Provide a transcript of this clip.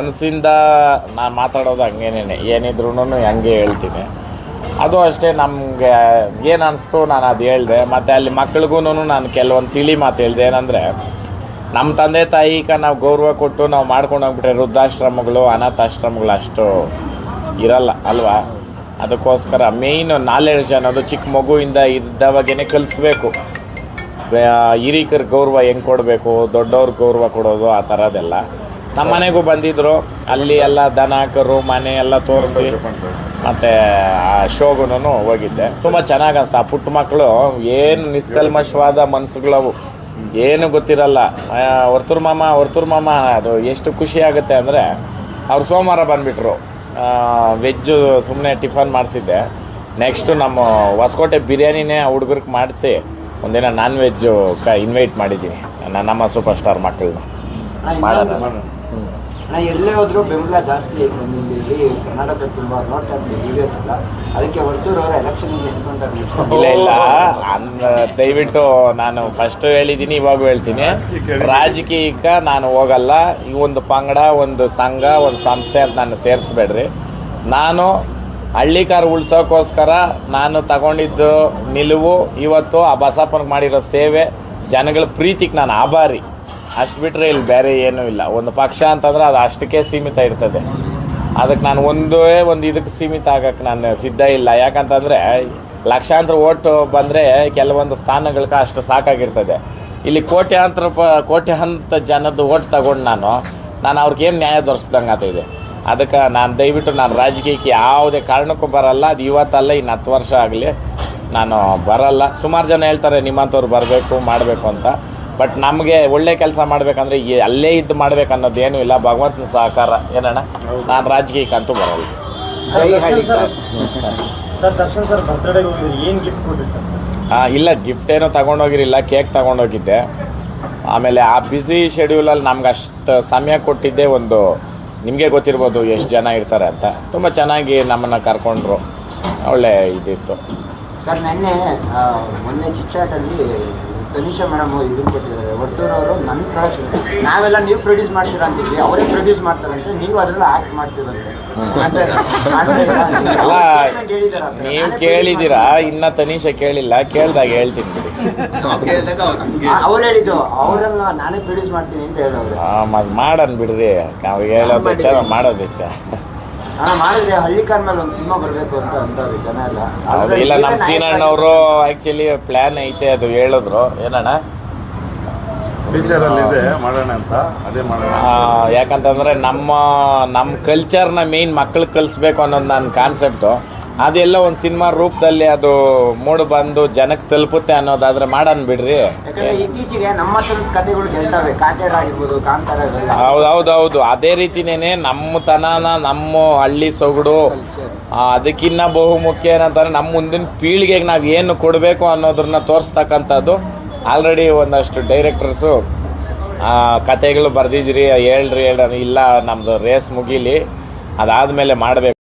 ಮನಸ್ಸಿಂದ ನಾನು ಮಾತಾಡೋದು ಹಂಗೇನೇ ಏನಿದ್ರು ಹಂಗೆ ಹೇಳ್ತೀನಿ. ಅದು ಅಷ್ಟೇ ನಮಗೆ ಏನು ಅನಿಸ್ತು ನಾನು ಅದು ಹೇಳಿದೆ. ಮತ್ತು ಅಲ್ಲಿ ಮಕ್ಳಿಗೂ ನಾನು ಕೆಲವೊಂದು ತಿಳಿ ಮಾತು ಹೇಳಿದೆ. ಏನಂದರೆ ನಮ್ಮ ತಂದೆ ತಾಯಿಗೆ ನಾವು ಗೌರವ ಕೊಟ್ಟು ನಾವು ಮಾಡ್ಕೊಂಡು ಹೋಗ್ಬಿಟ್ರೆ ವೃದ್ಧಾಶ್ರಮಗಳು, ಅನಾಥಾಶ್ರಮಗಳು ಅಷ್ಟು ಇರಲ್ಲ, ಅಲ್ವಾ? ಅದಕ್ಕೋಸ್ಕರ ಮೇಯ್ನು ನಾಲೆಡ್ಜ್ ಅನ್ನೋದು ಚಿಕ್ಕ ಮಗುವಿಂದ ಇದ್ದವಾಗೇ ಕಲಿಸ್ಬೇಕು. ಹಿರಿಕರ ಗೌರವ ಹೆಂಗೆ ಕೊಡಬೇಕು, ದೊಡ್ಡವ್ರ ಗೌರವ ಕೊಡೋದು ಆ ಥರದ್ದೆಲ್ಲ ನಮ್ಮ ಮನೆಗೂ ಬಂದಿದ್ರು. ಅಲ್ಲಿ ಎಲ್ಲ ದನ ಕರು ಮನೆ ಎಲ್ಲ ತೋರಿಸಿ ಮತ್ತೆ ಆ ಶೋಗುನು ಹೋಗಿದ್ದೆ. ತುಂಬ ಚೆನ್ನಾಗಿ ಅನಿಸ್ತು. ಆ ಪುಟ್ಟ ಮಕ್ಕಳು ಏನು ನಿಷ್ಕಲ್ಮಶವಾದ ಮನಸ್ಸುಗಳವು ಏನು ಗೊತ್ತಿರಲ್ಲ. ವರ್ತೂರ್ ಮಾಮ ವರ್ತೂರ್ ಮಾಮ ಅದು ಎಷ್ಟು ಖುಷಿ ಆಗುತ್ತೆ ಅಂದರೆ ಅವ್ರು ಸೋಮವಾರ ಬಂದುಬಿಟ್ರು. ವೆಜ್ಜು ಸುಮ್ಮನೆ ಟಿಫನ್ ಮಾಡಿಸಿದ್ದೆ. ನೆಕ್ಸ್ಟು ನಮ್ಮ ಹೊಸಕೋಟೆ ಬಿರಿಯಾನಿನೇ ಹುಡುಗರಿಗೆ ಮಾಡಿಸಿ ಒಂದಿನ ನಾನ್ ವೆಜ್ಜು ಕ ಇನ್ವೈಟ್ ಮಾಡಿದ್ದೀನಿ ನನ್ನ ನಮ್ಮ ಸೂಪರ್ ಸ್ಟಾರ್ ಮಕ್ಕಳನ್ನ. ಮಾಡೋಣ. ನಾ ಎಲ್ಲೇ ಹೋದ್ರು ಬೆಂಬಲ ಜಾಸ್ತಿ ಇಲ್ಲಿ ಕರ್ನಾಟಕ ತುಂಬ ನೋಡ್ತಾ ಇರ್ತೀವಿ ಎಸ್ ಎಲ್ಲ. ಅದಕ್ಕೆ ಹೊರತೂರು ಅವರ ಎಲೆಕ್ಷನ್ ಇಲ್ಲ ಇಲ್ಲ. ದಯವಿಟ್ಟು ನಾನು ಫಸ್ಟ್ ಹೇಳಿದ್ದೀನಿ ಇವಾಗೂ ಹೇಳ್ತೀನಿ. ರಾಜಕೀಯಕ್ಕೆ ನಾನು ಹೋಗಲ್ಲ. ಈ ಒಂದು ಪಂಗಡ, ಒಂದು ಸಂಘ, ಒಂದು ಸಂಸ್ಥೆ ಅಂತ ನಾನು ಸೇರಿಸ್ಬೇಡ್ರಿ. ನಾನು ಹಳ್ಳಿಕಾರ ಉಳ್ಸೋಕ್ಕೋಸ್ಕರ ನಾನು ತಗೊಂಡಿದ್ದು ನಿಲುವು, ಇವತ್ತು ಆ ಬಸಪ್ಪನಿಗೆ ಮಾಡಿರೋ ಸೇವೆ, ಜನಗಳ ಪ್ರೀತಿಗೆ ನಾನು ಆಭಾರಿ. ಅಷ್ಟು ಬಿಟ್ಟರೆ ಇಲ್ಲಿ ಬೇರೆ ಏನೂ ಇಲ್ಲ. ಒಂದು ಪಕ್ಷ ಅಂತಂದ್ರೆ ಅದು ಅಷ್ಟಕ್ಕೆ ಸೀಮಿತ ಇರ್ತದೆ. ಅದಕ್ಕೆ ನಾನು ಒಂದೇ ಒಂದು ಇದಕ್ಕೆ ಸೀಮಿತ ಆಗಕ್ಕೆ ನಾನು ಸಿದ್ಧ ಇಲ್ಲ. ಯಾಕಂತಂದರೆ ಲಕ್ಷಾಂತರ ಓಟು ಬಂದರೆ ಕೆಲವೊಂದು ಸ್ಥಾನಗಳಿಗೆ ಅಷ್ಟು ಸಾಕಾಗಿರ್ತದೆ. ಇಲ್ಲಿ ಕೋಟ್ಯಾಂತರ ಪ, ಕೋಟ್ಯಾಂತ ಜನದ ಓಟ್ ತಗೊಂಡು ನಾನು ನಾನು ಅವ್ರಿಗೇನು ನ್ಯಾಯ ದೊರಸ್ದಂಗೆ ಆಗ್ತಾಯಿದೆ ಅದಕ್ಕೆ ನಾನು ದಯವಿಟ್ಟು ನಾನು ರಾಜಕೀಯಕ್ಕೆ ಯಾವುದೇ ಕಾರಣಕ್ಕೂ ಬರಲ್ಲ. ಅದು ಇವತ್ತಲ್ಲ, ಇನ್ನು ಹತ್ತು ವರ್ಷ ಆಗಲಿ ನಾನು ಬರಲ್ಲ. ಸುಮಾರು ಜನ ಹೇಳ್ತಾರೆ, ನಿಮ್ಮಂಥವ್ರು ಬರಬೇಕು, ಮಾಡಬೇಕು ಅಂತ. ಬಟ್ ನಮಗೆ ಒಳ್ಳೆ ಕೆಲಸ ಮಾಡಬೇಕಂದ್ರೆ ಅಲ್ಲೇ ಇದ್ದು ಮಾಡ್ಬೇಕು ಅನ್ನೋದೇನೂ ಇಲ್ಲ. ಭಗವಂತನ ಸಹಕಾರ. ಏನಣ್ಣ? ನಾನು ರಾಜಕೀಯಕ್ಕೆ ಅಂತೂ ಜೈ ಹಳ್ಳಿಕಾರ್ ಸರ್. ದರ್ಶನ್ ಸರ್ ಬರ್ತ್ಡೇಗೆ ಏನು ಗಿಫ್ಟ್ ಕೊಟ್ರಿ ಸರ್? ಆ, ಇಲ್ಲ ಗಿಫ್ಟ್ ಏನೋ ತಗೊಂಡೋಗಿರಿಲ್ಲ ಕೇಕ್ ತಗೊಂಡೋಗಿದ್ದೆ ಆಮೇಲೆ ಆ ಬ್ಯುಸಿ ಶೆಡ್ಯೂಲಲ್ಲಿ ನಮ್ಗೆ ಅಷ್ಟು ಸಮಯ ಕೊಟ್ಟಿದ್ದೆ ಒಂದು ನಿಮಗೆ ಗೊತ್ತಿರ್ಬೋದು ಎಷ್ಟು ಜನ ಇರ್ತಾರೆ ಅಂತ. ತುಂಬ ಚೆನ್ನಾಗಿ ನಮ್ಮನ್ನು ಕರ್ಕೊಂಡ್ರು. ಒಳ್ಳೆ ಇದಿತ್ತು. ಸರ್ ನೆನ್ನೆ ಮೊನ್ನೆ ಚಿಚ್ಚಾಟಲ್ಲಿ ತನಿಷಾ ಮೇಡಮ್ ಇದನ್ನ ಕೊಟ್ಟಿದ್ದಾರೆ. ಒಟ್ಟೂರವರು ನನ್ನ ಪ್ರೊಡಕ್ಷನ್. ನಾವೆಲ್ಲ ನೀವು ಪ್ರೊಡ್ಯೂಸ್ ಮಾಡ್ತೀರಾ ಅಂತಿದ್ವಿ. ಅವರೇ ಪ್ರೊಡ್ಯೂಸ್ ಮಾಡ್ತಾರಂತೆ. ನೀವು ಅದ್ರಲ್ಲಿ ಆಕ್ಟ್ ಮಾಡ್ತೀರಂತೆ ನೀವು ಕೇಳಿದ್ದೀರಾ? ಇನ್ನ ತನಿಷಾ ಕೇಳಿಲ್ಲ. ಕೇಳ್ದಾಗ ಹೇಳ್ತೀನಿ ಬಿಡಿ. ಅವ್ರು ಹೇಳಿದ್ದು. ಅವರೆಲ್ಲ ನಾನೇ ಪ್ರೊಡ್ಯೂಸ್ ಮಾಡ್ತೀನಿ ಅಂತ ಹೇಳೋರು. ಮತ್ತು ಮಾಡನ್ ಬಿಡ್ರಿ. ನಾವು ಹೇಳೋದು ಹೆಚ್ಚ ಮಾಡೋದು ಹೆಚ್ಚ ಮಾಡಿದ್ರೆ ಹಳ್ಳಿಕಾರ್ ಮೇಲೆ ಒಂದು ಸಿನಿಮಾ ಬರಬೇಕು ಅಂತ ಅಂತವ್ರು ಜನ ಎಲ್ಲ. ಹೌದು ಇಲ್ಲ ನಮ್ಮ ಸೀನಣ್ಣವರು ಆ್ಯಕ್ಚುಲಿ ಪ್ಲ್ಯಾನ್ ಐತೆ ಅದು ಹೇಳಿದ್ರು. ಏನಣ್ಣ? ಫ್ಯೂಚರಲ್ಲಿ ಇದೆ ಮಾಡೋಣ ಅಂತ ಅದೇ ಮಾಡೋಣ ಆ, ಯಾಕಂತಂದ್ರೆ ನಮ್ಮ ನಮ್ಮ ಕಲ್ಚರ್ನ ಮೇನ್ ಮಕ್ಳಿಗೆ ಕಲಿಸ್ಬೇಕು ಅನ್ನೋದು ನನ್ನ ಕಾನ್ಸೆಪ್ಟು ಅದೆಲ್ಲ ಒಂದು ಸಿನಿಮಾ ರೂಪದಲ್ಲಿ ಅದು ಮೂಡು ಬಂದು ಜನಕ್ಕೆ ತಲುಪುತ್ತೆ ಅನ್ನೋದಾದ್ರೆ ಮಾಡನ್ ಬಿಡ್ರಿ. ಯಾಕಂದ್ರೆ ಇತ್ತೀಚೆಗೆ ನಮ್ಮ ಕಥೆಗಳು ಗೆಲ್ತವೆ. ಕಾಟೇರ ಆಗಿರ್ಬೋದು ಕಾಂತಾರ ಇವೆಲ್ಲ. ಹೌದು ಹೌದು ಹೌದು. ಅದೇ ರೀತಿನೇ ನಮ್ಮ ತನನ ನಮ್ಮ ಹಳ್ಳಿ ಸೊಗಡು ಆ, ಅದಕ್ಕಿನ್ನ ಬಹುಮುಖ್ಯ ಏನಂತಾರೆ ನಮ್ಮ ಮುಂದಿನ ಪೀಳಿಗೆಗೆ ನಾವು ಏನು ಕೊಡಬೇಕು ಅನ್ನೋದನ್ನ ತೋರಿಸ್ತಕ್ಕಂಥದ್ದು ಆಲ್ರೆಡಿ ಒಂದಷ್ಟು ಡೈರೆಕ್ಟರ್ಸು ಕತೆಗಳು ಬರ್ದಿದ್ರಿ ಹೇಳ್ರಿ ಹೇಳ ಇಲ್ಲ ನಮ್ಮದು ರೇಸ್ ಮುಗೀಲಿ. ಅದಾದಮೇಲೆ ಮಾಡಬೇಕು.